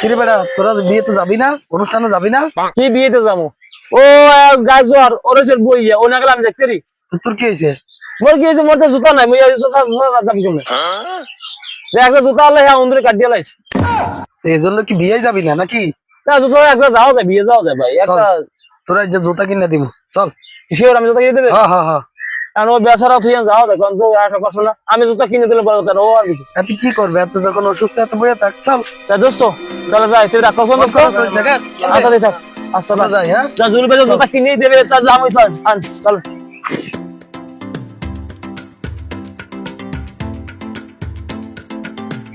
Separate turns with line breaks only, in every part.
কিরে বেটা তোরা বিয়েতে যাবি না অনুষ্ঠানে যাবি না?
কি বিয়েতে যাব? ও গাজর ওরেসের বই ও না গেলাম দেখতে রি
তোর কি হয়েছে?
মোর কি হয়েছে? মোর তো জুতা নাই মুই জুতা জুতা দাম কেমনে একটা জুতা হলে হ্যাঁ? অন্দরে কাটিয়ে লাইছে
এই জন্য কি বিয়ে যাবি না নাকি?
না জুতা একটা যাওয়া যায় বিয়ে যাওয়া যায় ভাই একটা
তোরা যে জুতা কিনে দিব চল।
শিওর আমি জুতা কিনে দেবে?
হ্যাঁ হ্যাঁ হ্যাঁ।
কারণ ও বেচারা তুই যাওয়া যায় তো একটা কথা না আমি জুতা কিনে দিলে কথা ও আর কি।
এত কি করবে? এত যখন অসুস্থ এত বইয়ে থাক চল।
দোস্ত তাহলে যাই তুই রাখ কখন দোস্ত আচ্ছা আচ্ছা
যাই হ্যাঁ?
যা জুল বেজে জুতা কিনেই দেবে তা চল আন চল।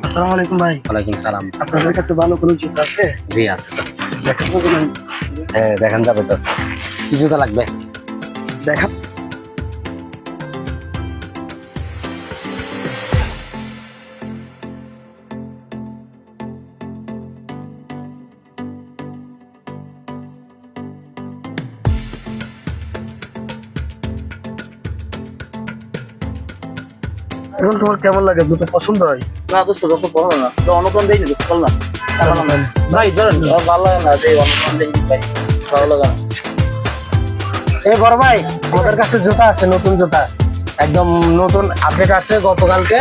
আসসালামু আলাইকুম ভাই।
ওয়ালাইকুম সালাম।
আপনাদের কাছে ভালো কোনো জুতা আছে?
জি আছে
দেখান তো
হ্যাঁ দেখান যাবে তো। কি জুতা লাগবে?
দেখা এখন তোমার কেমন লাগে? জুতো পছন্দ হয়?
না দোস্ত দোস্ত পড়ো না। তো অনুকরণ দেই দোস্ত না ভাই ধরেন ভালো লাগে না যে অনুকরণ দেই ভাই ভালো লাগে না।
এই বড় ভাই আমাদের কাছে জুতা আছে নতুন জুতা। একদম নতুন আপডেট আছে গতকালকে।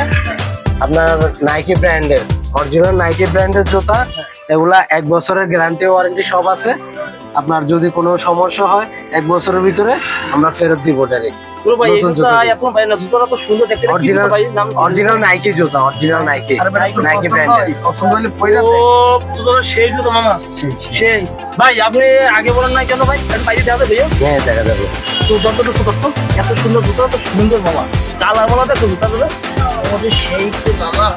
আপনার নাইকি ব্র্যান্ডের অরিজিনাল নাইকি ব্র্যান্ডের জুতা। এগুলা এক বছরের গ্যারান্টি ওয়ারেন্টি সব আছে। আপনার যদি কোনো সমস্যা হয় এক বছরের ভিতরে আমরা ফেরত দিব ডাইরেক্ট? অরিজিনাল নাইকি জুতা অরিজিনাল নাইকি নাইকি ব্র্যান্ডের
সেই জুতা মামা। সেই ভাই আপনি আগে বলেন না কেন ভাই? বাইরে
হ্যাঁ দেখা যাবে।
তো এত সুন্দর জুতা সুন্দর মামা। কালার বলা দেখো জুতা দেবে আমাদের সেই তো মামা।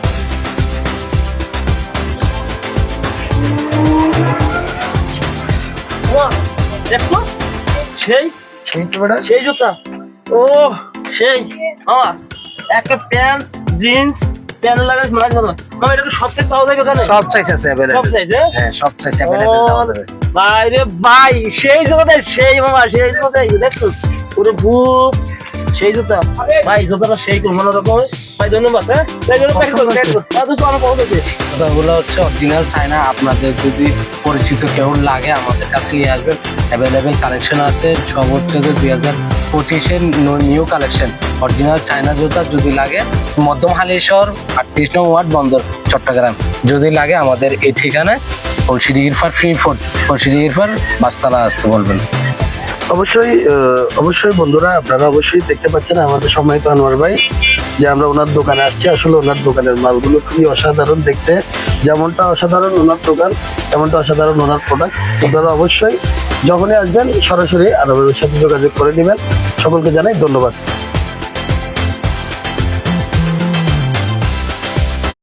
দেখো সেই
সেই তো
সেই জুতা। ও সেই মামা একটা প্যান্ট জিন্স প্যান্ট লাগাই মাছ মামা মামা এটা সব সাইজ পাওয়া যাবে ওখানে
সব সাইজ আছে
সব সাইজ
হ্যাঁ? সব সাইজ অ্যাভেলেবল দেওয়া যাবে।
ভাই রে ভাই সেই জুতা সেই মামা সেই জুতা দেখছ পুরো বুক সেই জুতা। ভাই জুতাটা সেই কোন রকম ভাই ধন্যবাদ হ্যাঁ? তো
ওগুলো হচ্ছে অরিজিনাল চায়না আপনাদের যদি পরিচিত কেউ লাগে আমাদের কাছে নিয়ে আসবেন। অ্যাভেলেবেল কালেকশন আছে হচ্ছে যে দুই হাজার পঁচিশের নিউ কালেকশন অরিজিনাল চায়না জুতা যদি লাগে মধ্যম হালিশহর আটত্রিশ নং ওয়ার্ড বন্দর চট্টগ্রাম। যদি লাগে আমাদের এই ঠিকানায় কলসিডি ইরফার ফ্রি ফোর্ট কলসিডি ইরফার বাসতলা আসতে বলবেন।
অবশ্যই আহ, অবশ্যই বন্ধুরা আপনারা অবশ্যই দেখতে পাচ্ছেন আমাদের সম্মানিত আনোয়ার ভাই। যে আমরা ওনার দোকানে আসছি, আসলে ওনার দোকানের মালগুলো খুবই অসাধারণ দেখতে। যেমনটা অসাধারণ ওনার দোকান, তেমনটা অসাধারণ ওনার প্রোডাক্ট আপনারা অবশ্যই যখনই আসবেন, সরাসরি আরবের সাথে যোগাযোগ করে নেবেন। সকলকে জানাই ধন্যবাদ।